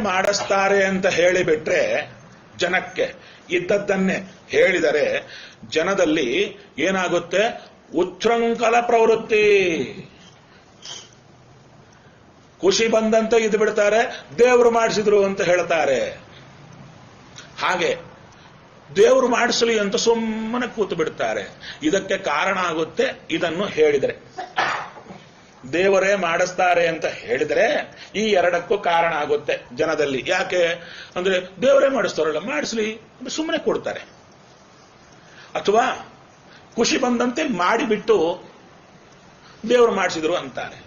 ಮಾಡಿಸ್ತಾರೆ ಅಂತ ಹೇಳಿಬಿಟ್ರೆ ಜನಕ್ಕೆ ಇದ್ದದ್ದನ್ನೇ ಹೇಳಿದರೆ ಜನದಲ್ಲಿ ಏನಾಗುತ್ತೆ? ಉಚ್ಛೃಂಖಲ ಪ್ರವೃತ್ತಿ. ಖುಷಿ ಬಂದಂತೆ ಇದು ಬಿಡ್ತಾರೆ, ದೇವರು ಮಾಡಿಸಿದ್ರು ಅಂತ ಹೇಳ್ತಾರೆ. ಹಾಗೆ ದೇವರು ಮಾಡಿಸಲಿ ಅಂತ ಸುಮ್ಮನೆ ಕೂತು ಬಿಡ್ತಾರೆ ಇದಕ್ಕೆ ಕಾರಣ ಆಗುತ್ತೆ ಇದನ್ನು ಹೇಳಿದರೆ. ದೇವರೇ ಮಾಡಿಸ್ತಾರೆ ಅಂತ ಹೇಳಿದರೆ ಈ ಎರಡಕ್ಕೂ ಕಾರಣ ಆಗುತ್ತೆ ಜನದಲ್ಲಿ. ಯಾಕೆ? ಅಂದ್ರೆ ದೇವರೇ ಮಾಡಿಸ್ತಾರಲ್ಲ, ಮಾಡಿಸ್ಲಿ ಸುಮ್ಮನೆ ಕೊಡ್ತಾರೆ. ಅಥವಾ ಖುಷಿ ಬಂದಂತೆ ಮಾಡಿಬಿಟ್ಟು ದೇವರು ಮಾಡಿಸಿದ್ರು ಅಂತಾರೆ.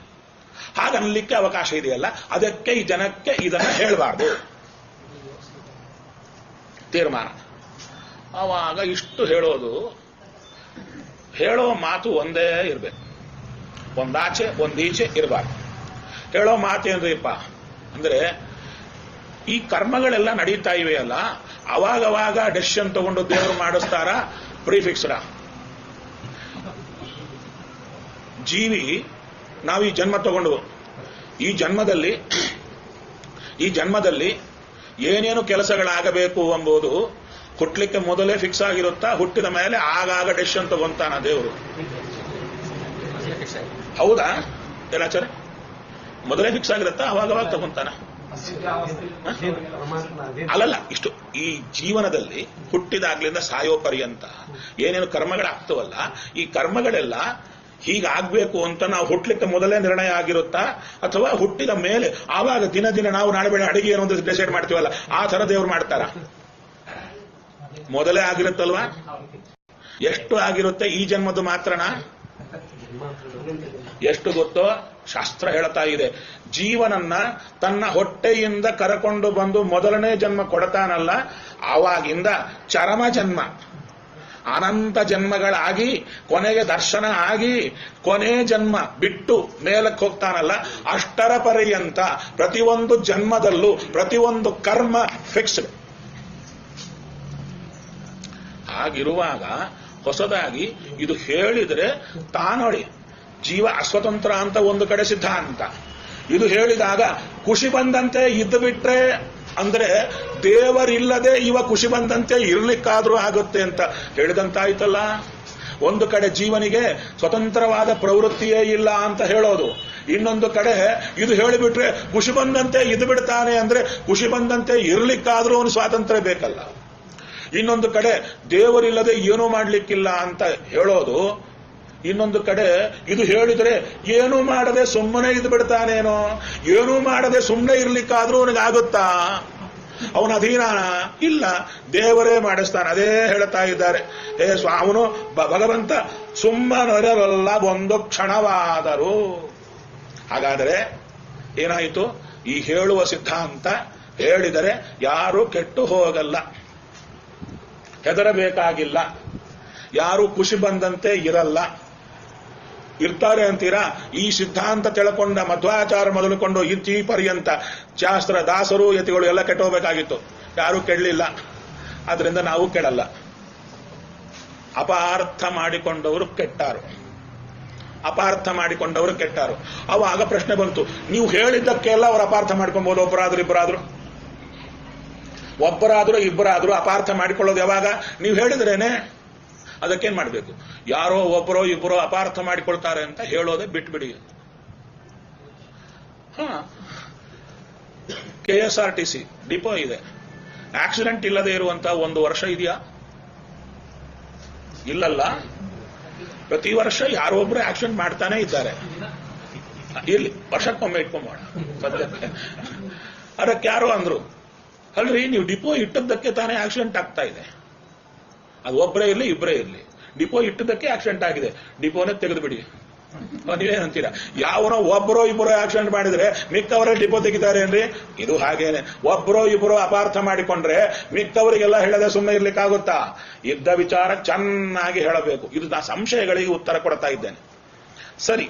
ಹಾಗನ್ಲಿಕ್ಕೆ ಅವಕಾಶ ಇದೆಯಲ್ಲ, ಅದಕ್ಕೆ ಈ ಜನಕ್ಕೆ ಇದನ್ನು ಹೇಳಬಾರ್ದು. ತೀರ್ಮಾನ. ಅವಾಗ ಇಷ್ಟು ಹೇಳೋದು, ಹೇಳೋ ಮಾತು ಒಂದೇ ಇರಬೇಕು. ಒಂದಾಚೆ, ಒಂದೀಚೆ ಇರಬಾರ್ದು. ಹೇಳೋ ಮಾತೇನ್ರಿಪ್ಪ ಅಂದ್ರೆ, ಈ ಕರ್ಮಗಳೆಲ್ಲ ನಡೀತಾ ಇವೆಯಲ್ಲ ಅವಾಗವಾಗ ಡೆಸಿಷನ್ ತಗೊಂಡು ದೇವರು ಮಾಡಿಸ್ತಾರ ಪ್ರಿಫಿಕ್ಸ್ಡ ಜೀವಿ, ನಾವು ಈ ಜನ್ಮ ತಗೊಂಡು ಈ ಜನ್ಮದಲ್ಲಿ ಈ ಜನ್ಮದಲ್ಲಿ ಏನೇನು ಕೆಲಸಗಳಾಗಬೇಕು ಎಂಬುದು ಹುಟ್ಲಿಕ್ಕೆ ಮೊದಲೇ ಫಿಕ್ಸ್ ಆಗಿರುತ್ತಾ, ಹುಟ್ಟಿದ ಮೇಲೆ ಆಗಾಗ ಡೆಸಿಷನ್ ತಗೊಂತಾನ ದೇವರು. ಹೌದಾ? ಏನಾಚಾರ್ಯ? ಮೊದಲೇ ಫಿಕ್ಸ್ ಆಗಿರುತ್ತಾ? ಅವಾಗವಾಗ ತಗೊಂತಾನ? ಅಲ್ಲಲ್ಲ, ಇಷ್ಟು ಈ ಜೀವನದಲ್ಲಿ ಹುಟ್ಟಿದಾಗ್ಲಿಂದ ಸಾಯೋ ಪರ್ಯಂತ ಏನೇನು ಕರ್ಮಗಳಾಗ್ತವಲ್ಲ, ಈ ಕರ್ಮಗಳೆಲ್ಲ ಹೀಗಾಗ್ಬೇಕು ಅಂತ ನಾವು ಹುಟ್ಟಲಿಕ್ಕೆ ಮೊದಲೇ ನಿರ್ಣಯ ಆಗಿರುತ್ತಾ? ಅಥವಾ ಹುಟ್ಟಿದ ಮೇಲೆ ಆವಾಗ ದಿನ ದಿನ ನಾವು ನಾಳೆ ಬೆಳೆ ಅಡಿಗೆ ಏನೋ ಅಂತ ಡಿಸೈಡ್ ಮಾಡ್ತೀವಲ್ಲ, ಆ ತರ ದೇವ್ರು ಮಾಡ್ತಾರ? ಮೊದಲೇ ಆಗಿರುತ್ತಲ್ವಾ? ಎಷ್ಟು ಆಗಿರುತ್ತೆ ಈ ಜನ್ಮದ್ದು ಮಾತ್ರನಾ? ಎಷ್ಟು ಗೊತ್ತೋ ಶಾಸ್ತ್ರ ಹೇಳ್ತಾ ಇದೆ. ಜೀವನನ್ನ ತನ್ನ ಹೊಟ್ಟೆಯಿಂದ ಕರಕೊಂಡು ಬಂದು ಮೊದಲನೇ ಜನ್ಮ ಕೊಡತಾನಲ್ಲ, ಆವಾಗಿಂದ ಚರಮ ಜನ್ಮ. ಅನಂತ ಜನ್ಮಗಳಾಗಿ, ಕೊನೆಗೆ ದರ್ಶನ ಆಗಿ, ಕೊನೆ ಜನ್ಮ ಬಿಟ್ಟು ಮೇಲಕ್ಕೆ ಹೋಗ್ತಾನಲ್ಲ, ಅಷ್ಟರ ಪರ್ಯಂತ ಪ್ರತಿಯೊಂದು ಜನ್ಮದಲ್ಲೂ ಪ್ರತಿಯೊಂದು ಕರ್ಮ ಫಿಕ್ಸ್ಡ್ ಹಾಗಿರುವಾಗ ಹೊಸದಾಗಿ ಇದು ಹೇಳಿದರೆ ತಾನೊಳಿ ಜೀವ ಅಸ್ವತಂತ್ರ ಅಂತ ಒಂದು ಕಡೆ ಸಿದ್ಧಾಂತ. ಇದು ಹೇಳಿದಾಗ ಖುಷಿ ಬಂದಂತೆ ಇದ್ದು ಬಿಟ್ರೆ ಅಂದ್ರೆ ದೇವರಿಲ್ಲದೆ ಇವ ಖುಷಿ ಬಂದಂತೆ ಇರ್ಲಿಕ್ಕಾದ್ರೂ ಆಗುತ್ತೆ ಅಂತ ಹೇಳಿದಂತಾಯ್ತಲ್ಲ? ಒಂದು ಕಡೆ ಜೀವನಿಗೆ ಸ್ವತಂತ್ರವಾದ ಪ್ರವೃತ್ತಿಯೇ ಇಲ್ಲ ಅಂತ ಹೇಳೋದು. ಇನ್ನೊಂದು ಕಡೆ ಇದು ಹೇಳಿಬಿಟ್ರೆ ಖುಷಿ ಬಂದಂತೆ ಇದು ಬಿಡ್ತಾನೆ ಅಂದ್ರೆ ಖುಷಿ ಬಂದಂತೆ ಇರ್ಲಿಕ್ಕಾದ್ರೂ ಅವನು ಸ್ವಾತಂತ್ರ್ಯ ಬೇಕಲ್ಲ. ಇನ್ನೊಂದು ಕಡೆ ದೇವರಿಲ್ಲದೆ ಏನೂ ಮಾಡಲಿಕ್ಕಿಲ್ಲ ಅಂತ ಹೇಳೋದು, ಇನ್ನೊಂದು ಕಡೆ ಇದು ಹೇಳಿದ್ರೆ ಏನೂ ಮಾಡದೆ ಸುಮ್ಮನೆ ಇದು ಬಿಡ್ತಾನೇನೋ ಏನೂ ಮಾಡದೆ ಸುಮ್ಮನೆ ಇರ್ಲಿಕ್ಕಾದ್ರೂ ಅವನಿಗಾಗುತ್ತಾ? ಅವನ ಅಧೀನ ಇಲ್ಲ, ದೇವರೇ ಮಾಡಿಸ್ತಾನೆ. ಅದೇ ಹೇಳ್ತಾ ಇದ್ದಾರೆ. ಏ ಅವನು ಭಗವಂತ ಸುಮ್ಮನರಲ್ಲ, ಒಂದು ಕ್ಷಣವಾದರು. ಹಾಗಾದರೆ ಏನಾಯಿತು? ಈ ಹೇಳುವ ಸಿದ್ಧಾಂತ ಹೇಳಿದರೆ ಯಾರು ಕೆಟ್ಟು ಹೋಗಲ್ಲ. ಹೆದರಬೇಕಾಗಿಲ್ಲ. ಯಾರು ಖುಷಿ ಬಂದಂತೆ ಇರಲ್ಲ. ಇರ್ತಾರೆ ಅಂತೀರಾ? ಈ ಸಿದ್ಧಾಂತ ತಿಳ್ಕೊಂಡ ಮಧ್ವಾಚಾರ ಮೊದಲುಕೊಂಡು ಇತ್ತೀ ಪರ್ಯಂತ ಶಾಸ್ತ್ರ ದಾಸರು ಯತಿಗಳು ಎಲ್ಲ ಕೆಟ್ಟೋಗ್ಬೇಕಾಗಿತ್ತು. ಯಾರು ಕೆಡಲಿಲ್ಲ. ಆದ್ರಿಂದ ನಾವು ಕೆಡಲ್ಲ. ಅಪಾರ್ಥ ಮಾಡಿಕೊಂಡವರು ಕೆಟ್ಟಾರು. ಅಪಾರ್ಥ ಮಾಡಿಕೊಂಡವರು ಕೆಟ್ಟಾರು. ಅವಾಗ ಪ್ರಶ್ನೆ ಬಂತು. ನೀವು ಹೇಳಿದ್ದಕ್ಕೆಲ್ಲ ಅವರು ಅಪಾರ್ಥ ಮಾಡ್ಕೊಬಹುದು ಒಬ್ಬರಾದ್ರು ಇಬ್ಬರಾದ್ರು ಒಬ್ಬರಾದ್ರೂ ಇಬ್ಬರಾದರೂ ಅಪಾರ್ಥ ಮಾಡಿಕೊಳ್ಳೋದು ಯಾವಾಗ? ನೀವು ಹೇಳಿದ್ರೇನೆ ಅದಕ್ಕೇನ್ ಮಾಡಬೇಕು? ಯಾರೋ ಒಬ್ಬರೋ ಇಬ್ಬರೋ ಅಪಾರ್ಥ ಮಾಡಿಕೊಳ್ತಾರೆ ಅಂತ ಹೇಳೋದೇ ಬಿಟ್ಬಿಡಿ. ಹಾ. K S R T C depot ಇದೆ. ಆಕ್ಸಿಡೆಂಟ್ ಇಲ್ಲದೆ ಇರುವಂತಹ ಒಂದು ವರ್ಷ ಇದೆಯಾ? ಇಲ್ಲಲ್ಲ. ಪ್ರತಿ ವರ್ಷ ಯಾರೋ ಒಬ್ರು ಆಕ್ಸಿಡೆಂಟ್ ಮಾಡ್ತಾನೆ ಇದ್ದಾರೆ. ಇರ್ಲಿ, ವರ್ಷಕ್ಕೊಮ್ಮೆ ಇಟ್ಕೊಂಬೋಣ ಅದಕ್ಕೆ ಯಾರು ಅಂದ್ರು? ಅಲ್ರಿ, ನೀವು ಡಿಪೋ ಇಟ್ಟದ್ದಕ್ಕೆ ತಾನೇ ಆಕ್ಸಿಡೆಂಟ್ ಆಗ್ತಾ ಇದೆ. ಅದು ಒಬ್ಬರೇ ಇರಲಿ ಇಬ್ಬರೇ ಇರಲಿ. ಡಿಪೋ ಇಟ್ಟದಕ್ಕೆ ಆಕ್ಸಿಡೆಂಟ್ ಆಗಿದೆ. ಡಿಪೋನೇ ತೆಗೆದು ಬಿಡಿ ನೀವೇನಂತೀರಾ ಯಾವನೋ ಒಬ್ಬರೋ ಇಬ್ಬರೋ ಆಕ್ಸಿಡೆಂಟ್ ಮಾಡಿದ್ರೆ ಮಿಕ್ಕವರೇ ಡಿಪೋ ತೆಗಿತಾರೆ ಏನ್ರಿ? ಇದು ಹಾಗೇನೆ. ಒಬ್ಬರೋ ಇಬ್ಬರೋ ಅಪಾರ್ಥ ಮಾಡಿಕೊಂಡ್ರೆ ಮಿಕ್ಕವರಿಗೆಲ್ಲ ಹೇಳದೆ ಸುಮ್ಮನೆ ಇರ್ಲಿಕ್ಕಾಗುತ್ತಾ? ಇದ್ದ ವಿಚಾರ ಚೆನ್ನಾಗಿ ಹೇಳಬೇಕು. ಇದು ನಾ ಸಂಶಯಗಳಿಗೆ ಉತ್ತರ ಕೊಡ್ತಾ ಇದ್ದೇನೆ. ಸರಿ.